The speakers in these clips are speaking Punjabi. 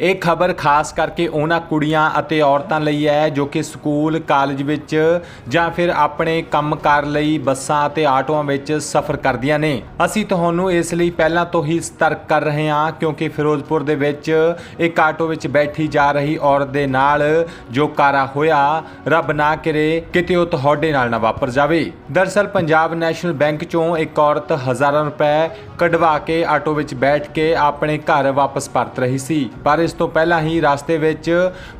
ਇਹ ਖਬਰ ਖਾਸ ਕਰਕੇ ਉਹਨਾਂ ਕੁੜੀਆਂ ਅਤੇ ਔਰਤਾਂ ਲਈ ਹੈ ਜੋ ਕਿ ਸਕੂਲ, ਕਾਲਜ ਵਿੱਚ ਜਾਂ ਫਿਰ ਆਪਣੇ ਕੰਮਕਾਰ ਲਈ ਬੱਸਾਂ ਅਤੇ ਆਟੋਆਂ ਵਿੱਚ ਸਫ਼ਰ ਕਰਦੀਆਂ ਨੇ। ਅਸੀਂ ਤੁਹਾਨੂੰ ਇਸ ਲਈ ਪਹਿਲਾਂ ਤੋਂ ਹੀ ਸਤਰਕ ਕਰ ਰਹੇ ਹਾਂ ਕਿਉਂਕਿ ਫਿਰੋਜ਼ਪੁਰ ਦੇ ਵਿੱਚ ਇੱਕ ਆਟੋ ਵਿੱਚ ਬੈਠੀ ਜਾ ਰਹੀ ਔਰਤ ਦੇ ਨਾਲ ਜੋ ਕਾਰਾ ਹੋਇਆ, ਰੱਬ ਨਾ ਕਰੇ ਕਿਤੇ ਉਹ ਤੁਹਾਡੇ ਨਾਲ ਨਾ ਵਾਪਰ ਜਾਵੇ। ਦਰਸਲ ਪੰਜਾਬ ਨੈਸ਼ਨਲ ਬੈਂਕ ਚੋਂ ਇੱਕ ਔਰਤ ਹਜ਼ਾਰਾਂ ਰੁਪਏ ਕਢਵਾ ਕੇ ਆਟੋ ਵਿੱਚ ਬੈਠ ਕੇ ਆਪਣੇ ਘਰ ਵਾਪਸ ਪਰਤ ਰਹੀ ਸੀ, ਪਰ ਇਸ ਤੋਂ ਪਹਿਲਾਂ ਹੀ ਰਸਤੇ ਵਿੱਚ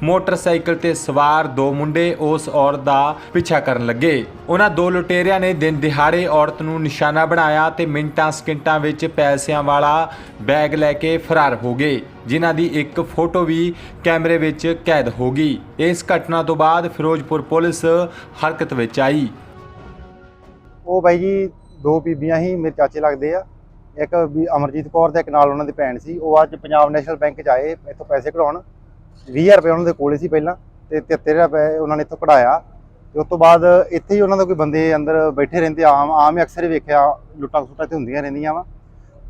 ਮੋਟਰਸਾਈਕਲ ਤੇ ਸਵਾਰ ਦੋ ਮੁੰਡੇ ਉਸ ਔਰਤ ਦਾ ਪਿੱਛਾ ਕਰਨ ਲੱਗੇ। ਉਹਨਾਂ ਦੋ ਲੁਟੇਰਿਆਂ ਨੇ ਦਿਨ ਦਿਹਾੜੇ ਔਰਤ ਨੂੰ ਨਿਸ਼ਾਨਾ ਬਣਾਇਆ ਤੇ ਮਿੰਟਾਂ ਸਕਿੰਟਾਂ ਵਿੱਚ ਪੈਸਿਆਂ ਵਾਲਾ ਬੈਗ ਲੈ ਕੇ ਫਰਾਰ ਹੋ ਗਏ, ਜਿਨ੍ਹਾਂ ਦੀ ਇੱਕ ਫੋਟੋ ਵੀ ਕੈਮਰੇ ਵਿੱਚ ਕੈਦ ਹੋ ਗਈ। ਇਸ ਘਟਨਾ ਤੋਂ ਬਾਅਦ ਫਿਰੋਜ਼ਪੁਰ ਪੁਲਿਸ ਹਰਕਤ ਵਿੱਚ ਆਈ। ਉਹ ਬਾਈ ਜੀ, ਦੋ ਬੀਬੀਆਂ ਹੀ ਮੇਰੇ ਚਾਚੇ ਲੱਗਦੇ ਆ। ਇੱਕ ਵੀ ਅਮਰਜੀਤ ਕੌਰ ਤੇ ਇੱਕ ਨਾਲ ਉਹਨਾਂ ਦੀ ਭੈਣ ਸੀ, ਉਹ ਅੱਜ ਪੰਜਾਬ ਨੈਸ਼ਨਲ ਬੈਂਕ 'ਚ ਆਏ, ਇੱਥੋਂ ਪੈਸੇ ਕਢਾਉਣ। 20000 ਰੁਪਏ ਉਹਨਾਂ ਦੇ ਕੋਲੇ ਸੀ ਪਹਿਲਾਂ, ਤੇ 73 ਰੁਪਏ ਉਹਨਾਂ ਨੇ ਇੱਥੋਂ ਕਢਾਇਆ। ਤੇ ਉਸ ਤੋਂ ਬਾਅਦ ਇੱਥੇ ਹੀ ਉਹਨਾਂ ਦਾ ਕੋਈ ਬੰਦੇ ਅੰਦਰ ਬੈਠੇ ਰਹਿੰਦੇ, ਆਮ ਆਮ ਹੀ ਅਕਸਰ ਹੀ ਵੇਖਿਆ, ਲੁੱਟਾਂ ਖਸੁੱਟਾਂ ਤੇ ਹੁੰਦੀਆਂ ਰਹਿੰਦੀਆਂ ਵਾ।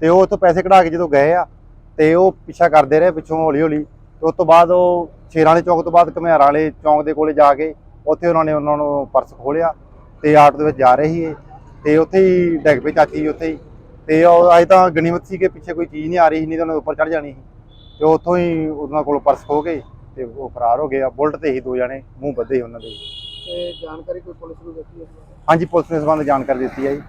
ਤੇ ਉਹ ਉੱਥੋਂ ਪੈਸੇ ਕਢਾ ਕੇ ਜਦੋਂ ਗਏ ਆ, ਤੇ ਉਹ ਪਿੱਛਾ ਕਰਦੇ ਰਹੇ, ਪਿੱਛੋਂ ਹੌਲੀ ਹੌਲੀ ਤੇ ਉਸ ਤੋਂ ਬਾਅਦ ਉਹ ਸ਼ੇਰਾਂ ਵਾਲੇ ਚੌਕ ਤੋਂ ਬਾਅਦ ਘਮਿਆਰਾਂ ਵਾਲੇ ਚੌਕ ਦੇ ਕੋਲੇ ਜਾ ਕੇ, ਉੱਥੇ ਉਹਨਾਂ ਨੇ ਉਹਨਾਂ ਨੂੰ ਪਰਸ ਖੋਲਿਆ ਤੇ ਆਟੋ ਦੇ ਵਿੱਚ ਜਾ ਰਹੇ ਸੀ ਇਹ ਤੇ ਉੱਥੇ ਹੀ ਡਿੱਗ ਪਈ ਚਾਚੀ ਉੱਥੇ ਹੀ। ਤੇ ਉਹ ਅਜੇ ਤਾਂ ਗਨੀਮਤ ਸੀ ਕਿ ਪਿੱਛੇ ਕੋਈ ਚੀਜ਼ ਨਹੀਂ ਆ ਰਹੀ ਸੀ, ਨਹੀਂ ਤਾਂ ਉਹਨਾਂ ਦੇ ਉੱਪਰ ਚੜ ਜਾਣੀ ਸੀ। ਤੇ ਉੱਥੋਂ ਹੀ ਉਹਨਾਂ ਕੋਲ ਪਰਸ ਖੋ ਗਏ ਤੇ ਉਹ ਫਰਾਰ ਹੋ ਗਏ ਆ। ਬੁਲਟ ਤੇ ਹੀ ਦੋ ਜਣੇ ਮੂੰਹ ਬੱਧੇ ਸੀ ਉਹਨਾਂ ਦੇ। ਤੇ ਜਾਣਕਾਰੀ ਕੋਈ ਪੁਲਿਸ ਨੂੰ ਦਿੱਤੀ ਹੈ ਹਾਂਜੀ ਪੁਲਿਸ ਨੇ ਸੰਬੰਧ ਜਾਣਕਾਰੀ ਦਿੱਤੀ ਹੈ ਜੀ।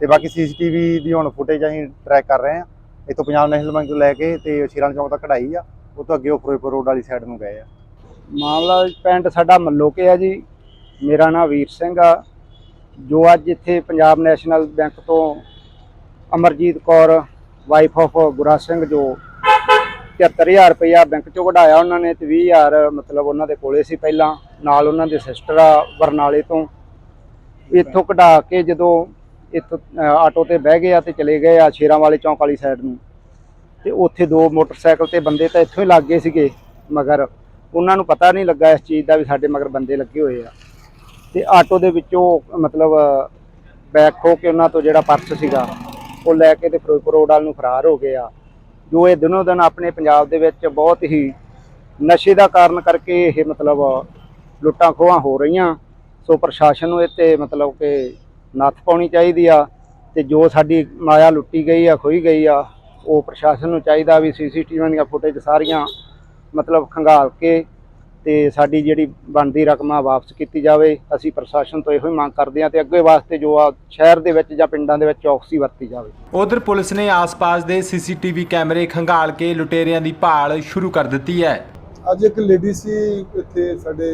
ਤੇ ਬਾਕੀ ਸੀਸੀਟੀਵੀ ਦੀ ਹੁਣ ਫੁਟੇਜ ਅਸੀਂ ਟਰੈਕ ਕਰ ਰਹੇ ਹਾਂ। ਇੱਥੋਂ ਪੰਜਾਬ ਨੈਸ਼ਨਲ ਬੈਂਕ ਤੋਂ ਲੈ ਕੇ ਤੇ ਸ਼ੀਰਾਂ ਚੌਂਕ ਤੱਕ ਕਢਾਈ ਆ। ਉਹ ਤੋਂ ਅੱਗੇ ਉਹ ਫਿਰੋਜ਼ਪੁਰ ਰੋਡ ਵਾਲੀ ਸਾਈਡ ਨੂੰ ਗਏ ਆ। ਮਾਮਲਾ ਪਿੰਡ ਸਾਡਾ ਮੱਲੋਕੇ ਆ ਜੀ। ਮੇਰਾ ਨਾਮ ਵੀਰ ਸਿੰਘ ਆ। ਜੋ ਅੱਜ ਇੱਥੇ ਪੰਜਾਬ ਨੈਸ਼ਨਲ ਬੈਂਕ ਤੋਂ ਅਮਰਜੀਤ ਕੌਰ ਵਾਈਫ ਆਫ ਗੁਰਾ ਸਿੰਘ, ਜੋ 73000 ਰੁਪਇਆ ਬੈਂਕ ਚੋਂ ਕਢਾਇਆ ਉਹਨਾਂ ਨੇ ਤੇ 20000 ਮਤਲਬ ਉਹਨਾਂ ਦੇ ਕੋਲੇ ਸੀ ਪਹਿਲਾਂ, ਨਾਲ ਉਹਨਾਂ ਦੇ ਸਿਸਟਰ ਆ ਬਰਨਾਲੇ ਤੋਂ। ਇੱਥੋਂ ਕਢਾ ਕੇ ਜਦੋਂ ਇੱਥੋਂ ਆਟੋ ਤੇ ਬਹਿ ਗਏ ਆ ਤੇ ਚਲੇ ਗਏ ਆ ਸ਼ੇਰਾਂ ਵਾਲੇ ਚੌਂਕ ਵਾਲੀ ਸਾਈਡ ਨੂੰ। ਤੇ ਉੱਥੇ ਦੋ ਮੋਟਰਸਾਈਕਲ ਤੇ ਬੰਦੇ ਤਾਂ ਇੱਥੋਂ ਹੀ ਲੱਗ ਗਏ ਸੀਗੇ, ਮਗਰ ਉਹਨਾਂ ਨੂੰ ਪਤਾ ਨਹੀਂ ਲੱਗਾ ਇਸ ਚੀਜ਼ ਦਾ ਵੀ ਸਾਡੇ ਮਗਰ ਬੰਦੇ ਲੱਗੇ ਹੋਏ ਆ। ਤੇ ਆਟੋ ਦੇ ਵਿੱਚੋਂ ਮਤਲਬ ਬੈਕ ਖੋ ਕੇ ਉਹਨਾਂ ਤੋਂ ਜਿਹੜਾ ਪਰਸ ਸੀਗਾ ਉਹ ਲੈ ਕੇ ਤੇ ਫਿਰੋਜ਼ਪੁਰ ਰੋਡ ਵੱਲ ਨੂੰ ਫਰਾਰ ਹੋ ਗਏ ਆ। ਜੋ ਇਹ ਦਿਨੋ ਦਿਨ ਆਪਣੇ ਪੰਜਾਬ ਦੇ ਵਿੱਚ ਬਹੁਤ ਹੀ ਨਸ਼ੇ ਦਾ ਕਾਰਨ ਕਰਕੇ ਇਹ ਮਤਲਬ ਲੁੱਟਾਂ ਖੋਹਾਂ ਹੋ ਰਹੀਆਂ। ਸੋ ਪ੍ਰਸ਼ਾਸਨ ਨੂੰ ਇਹ ਤੇ ਮਤਲਬ ਕਿ ਨੱਥ ਪਾਉਣੀ ਚਾਹੀਦੀ ਆ ਤੇ ਜੋ ਸਾਡੀ ਮਾਇਆ ਲੁੱਟੀ ਗਈ ਆ, ਖੋਈ ਗਈ ਆ, ਉਹ ਪ੍ਰਸ਼ਾਸਨ ਨੂੰ ਚਾਹੀਦਾ ਵੀ ਸੀਸੀਟੀਵੀ ਦੀਆਂ ਫੁਟੇਜ ਸਾਰੀਆਂ ਮਤਲਬ ਖੰਗਾਲ ਕੇ ਤੇ ਸਾਡੀ ਜਿਹੜੀ ਬਣਦੀ ਰਕਮ ਆ ਵਾਪਸ ਕੀਤੀ ਜਾਵੇ। ਅਸੀਂ ਪ੍ਰਸ਼ਾਸਨ ਤੋਂ ਇਹੋ ਹੀ ਮੰਗ ਕਰਦੇ ਹਾਂ ਤੇ ਅੱਗੇ ਵਾਸਤੇ ਜੋ ਆ ਸ਼ਹਿਰ ਦੇ ਵਿੱਚ ਜਾਂ ਪਿੰਡਾਂ ਦੇ ਵਿੱਚ ਚੌਕਸੀ ਵਰਤੀ ਜਾਵੇ। ਉਧਰ ਪੁਲਿਸ ਨੇ ਆਸ-ਪਾਸ ਦੇ ਸੀਸੀਟੀਵੀ ਕੈਮਰੇ ਖੰਗਾਲ ਕੇ ਲੁਟੇਰਿਆਂ ਦੀ ਭਾਲ ਸ਼ੁਰੂ ਕਰ ਦਿੱਤੀ ਹੈ। ਅੱਜ ਇੱਕ ਲੇਡੀ ਸੀ ਇੱਥੇ ਸਾਡੇ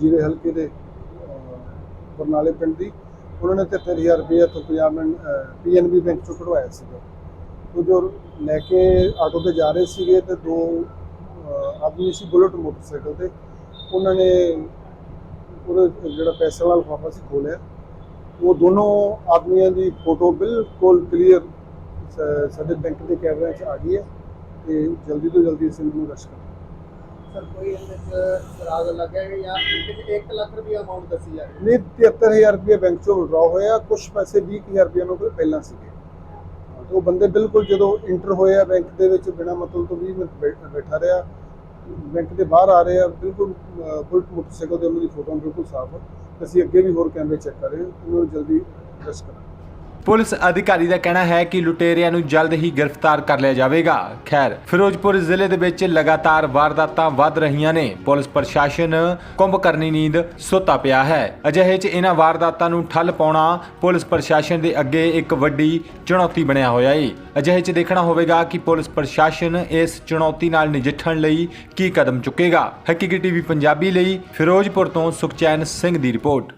ਜੀਰੇ ਹਲਕੇ ਦੇ ਬਰਨਾਲੇ ਪਿੰਡ ਦੀ। ਉਹਨਾਂ ਨੇ 73000 ਰੁਪਏ ਤੋਂ ਪੰਜਾਬ ਪੀਐਨਬੀ ਬੈਂਕ ਚੋਂ ਕਢਵਾਇਆ ਸੀਗਾ। ਉਹ ਜੋ ਲੈ ਕੇ ਆਟੋ ਤੇ ਜਾ ਰਹੇ ਸੀਗੇ ਤੇ ਦੋ ਆਦਮੀ ਸੀ ਬੁਲਟ ਮੋਟਰਸਾਈਕਲ ਤੇ। ਉਹਨਾਂ ਨੇ ਉਹਦਾ ਜਿਹੜਾ ਪੈਸੇ ਵਾਲਾ ਲਿਫਾਫਾ ਸੀ ਖੋਲਿਆ ਉਹ ਦੋਨੋਂ ਆਦਮੀਆਂ ਦੀ ਫੋਟੋ ਬਿਲਕੁਲ ਕਲੀਅਰ ਸਾਡੇ ਬੈਂਕ ਦੇ ਕੈਮਰਿਆਂ 'ਚ ਆ ਗਈ ਹੈ ਤੇ ਜਲਦੀ ਤੋਂ ਜਲਦੀ ਅਸੀਂ ਇਹਨੂੰ ਰਸ਼ ਕਰਾਂਗੇ। ਸਰ ਕੋਈ ਇਹਦੇ ਸਰਾਗ ਲੱਗਿਆ ਜਾਂ 1 ਲੱਖ ਰੁਪਏ ਅਮਾਉਂਟ ਦੱਸੀ ਜਾ ਨਹੀਂ 73000 ਰੁਪਏ ਬੈਂਕ ਚੋਂ ਵਿਡਰਾ ਹੋਇਆ। ਕੁਝ ਪੈਸੇ 20000 ਰੁਪਏ ਉਹਨਾਂ ਕੋਲ ਪਹਿਲਾਂ ਸੀਗੇ। ਉਹ ਬੰਦੇ ਬਿਲਕੁਲ ਜਦੋਂ ਇੰਟਰ ਹੋਏ ਆ ਬੈਂਕ ਦੇ ਵਿੱਚ ਬਿਨਾ ਮਤਲਬ ਤੋਂ 20 ਮਿੰਟ ਬੈ- ਬੈਠਾ ਰਿਹਾ। ਬੈਂਕ ਦੇ ਬਾਹਰ ਆ ਰਹੇ ਆ ਬਿਲਕੁਲ ਅਹ, ਬੁਲਟ ਮੋਟਰਸਾਈਕਲ ਤੇ ਉਹਨਾਂ ਦੀ ਫੋਟੋ ਬਿਲਕੁਲ ਸਾਫ਼ ਆ। ਤੇ ਅਸੀਂ ਅੱਗੇ ਵੀ ਹੋਰ ਕੈਮਰੇ ਚੈੱਕ ਕਰ ਰਹੇ ਹਾਂ ਉਹਨਾਂ ਨੂੰ ਜਲਦੀ ਅਰੈਸਟ ਕਰਾਂਗੇ। ਪੁਲਿਸ ਅਧਿਕਾਰੀ ਦਾ ਕਹਿਣਾ ਹੈ ਕਿ ਲੁਟੇਰਿਆਂ ਨੂੰ ਜਲਦ ਹੀ ਗ੍ਰਿਫਤਾਰ ਕਰ ਲਿਆ ਜਾਵੇਗਾ। ਖੈਰ, ਫਿਰੋਜ਼ਪੁਰ ਜ਼ਿਲ੍ਹੇ ਦੇ ਵਿੱਚ ਲਗਾਤਾਰ ਵਾਰਦਾਤਾਂ ਵੱਧ ਰਹੀਆਂ ਨੇ। ਪੁਲਿਸ ਪ੍ਰਸ਼ਾਸਨ ਕੁੰਭ ਕਰਨੀ ਨੀਂਦ ਸੁੱਤਾ ਪਿਆ ਹੈ। ਅਜਿਹੇ 'ਚ ਇਹਨਾਂ ਵਾਰਦਾਤਾਂ ਨੂੰ ਠੱਲ ਪਾਉਣਾ ਪੁਲਿਸ ਪ੍ਰਸ਼ਾਸਨ ਦੇ ਅੱਗੇ ਇੱਕ ਵੱਡੀ ਚੁਣੌਤੀ ਬਣਿਆ ਹੋਇਆ ਏ। ਅਜਿਹੇ 'ਚ ਦੇਖਣਾ ਹੋਵੇਗਾ ਕਿ ਪੁਲਿਸ ਪ੍ਰਸ਼ਾਸਨ ਇਸ ਚੁਣੌਤੀ ਨਾਲ ਨਜਿੱਠਣ ਲਈ ਕੀ ਕਦਮ ਚੁੱਕੇਗਾ। ਹਕੀਕੀ ਟੀਵੀ ਪੰਜਾਬੀ ਲਈ ਫਿਰੋਜ਼ਪੁਰ ਤੋਂ ਸੁਖਚੈਨ ਸਿੰਘ ਦੀ ਰਿਪੋਰਟ।